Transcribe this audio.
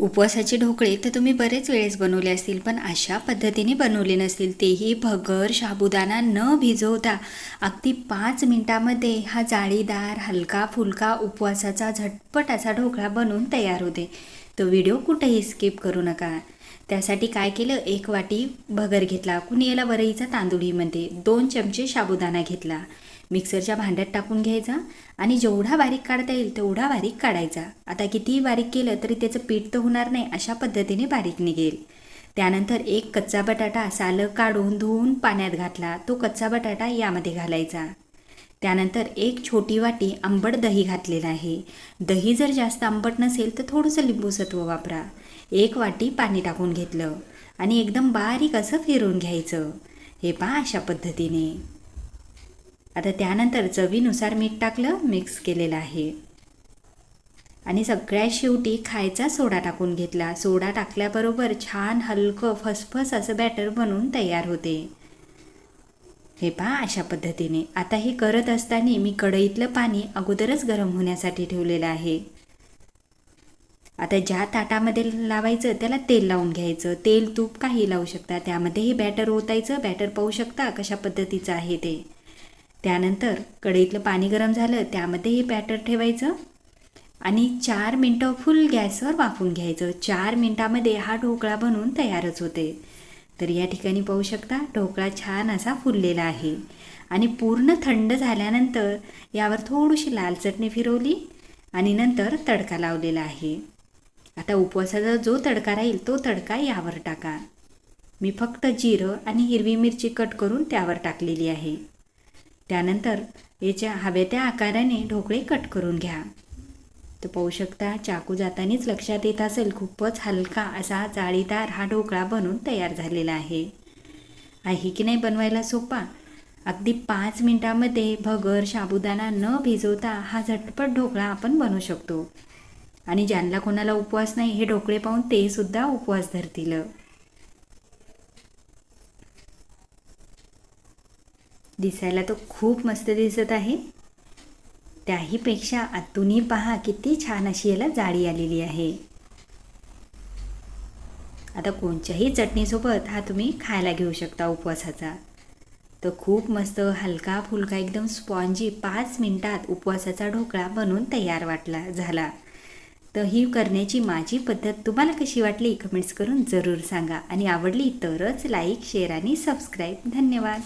उपवासाचे ढोकळे तर तुम्ही बरेच वेळेस बनवले असतील पण अशा पद्धतीने बनवले नसतील. तेही भगर शाबुदाना न भिजवता. अगदी पाच मिनटामध्ये हा जाळीदार हलका फुलका उपवासाचा झटपट असा ढोकळा बनवून तयार होते. तो व्हिडिओ कुठेही स्किप करू नका. त्यासाठी काय केलं? एक वाटी भगर घेतला. कुणी याला वरईचा तांदूळही म्हणते. दोन चमचे साबुदाणा घेतला. मिक्सरच्या भांड्यात टाकून घ्यायचा आणि जेवढा बारीक काढता येईल तेवढा बारीक काढायचा. आता कितीही बारीक केलं तरी त्याचं पीठ तर होणार नाही अशा पद्धतीने बारीक निघेल. त्यानंतर एक कच्चा बटाटा सालं काढून धुवून पाण्यात घातला तो कच्चा बटाटा यामध्ये घालायचा. त्यानंतर एक छोटी वाटी आंबट दही घातलेलं आहे. दही जर जास्त आंबट नसेल तर थोडंसं लिंबूसत्व वापरा. एक वाटी पाणी टाकून घेतलं आणि एकदम बारीक असं फिरून घ्यायचं. हे पहा अशा पद्धतीने. आता त्यानंतर चवीनुसार मीठ टाकलं मिक्स केलेलं आहे. आणि सगळ्यात शेवटी खायचा सोडा टाकून घेतला. सोडा टाकल्याबरोबर छान हलकं फसफस असं बॅटर बनवून तयार होते. हे पहा अशा पद्धतीने. आता हे करत असताना मी कढईतलं पाणी अगोदरच गरम होण्यासाठी ठेवलेलं आहे. आता ज्या ताटामध्ये लावायचं त्याला तेल लावून घ्यायचं. तेल तूप काही लावू शकता. त्यामध्ये हे बॅटर ओतायचं. बॅटर पाहू शकता कशा पद्धतीचं आहे ते. त्यानंतर कढईतलं पाणी गरम झालं त्यामध्ये हे बॅटर ठेवायचं आणि चार मिनटं फुल गॅसवर वाफून घ्यायचं. चार मिनटामध्ये हा ढोकळा बनवून तयारच होते. तर या ठिकाणी पाहू शकता ढोकळा छान असा फुललेला आहे. आणि पूर्ण थंड झाल्यानंतर यावर थोडीशी लाल चटणी फिरवली आणि नंतर तडका लावलेला आहे. आता उपवासाचा जो तडका राहील तो तडका यावर टाका. मी फक्त जिरं आणि हिरवी मिरची कट करून त्यावर टाकलेली आहे. त्यानंतर याच्या हव्या त्या आकाराने ढोकळे कट करून घ्या. तर पाहू शकता चाकू जातानीच लक्षात येत असेल खूपच हलका असा जाळीदार हा ढोकळा बनून तयार झालेला आहे. आहे की नाही बनवायला सोपा? अगदी पाच मिनटामध्ये भगर साबुदाणा न भिजवता हा झटपट ढोकळा आपण बनवू शकतो. आणि ज्यांना कोणाला उपवास नाही हे ढोकळे पाहून ते सुद्धा उपवास धरतील. दिसायला तो खूप मस्त दिसत आहे. त्याहीपेक्षा आतूनही पहा किती छान अशी याला जाळी आलेली आहे. आता कोणत्याही चटणीसोबत हा तुम्ही खायला घेऊ शकता उपवासाचा. तर खूप मस्त हलका फुलका एकदम स्पॉन्जी पाच मिनटात उपवासाचा ढोकळा बनवून तयार वाटला झाला. तर ही करण्याची माझी पद्धत तुम्हाला कशी वाटली कमेंट्स करून जरूर सांगा. आणि आवडली तरच लाईक शेअर आणि सबस्क्राईब. धन्यवाद.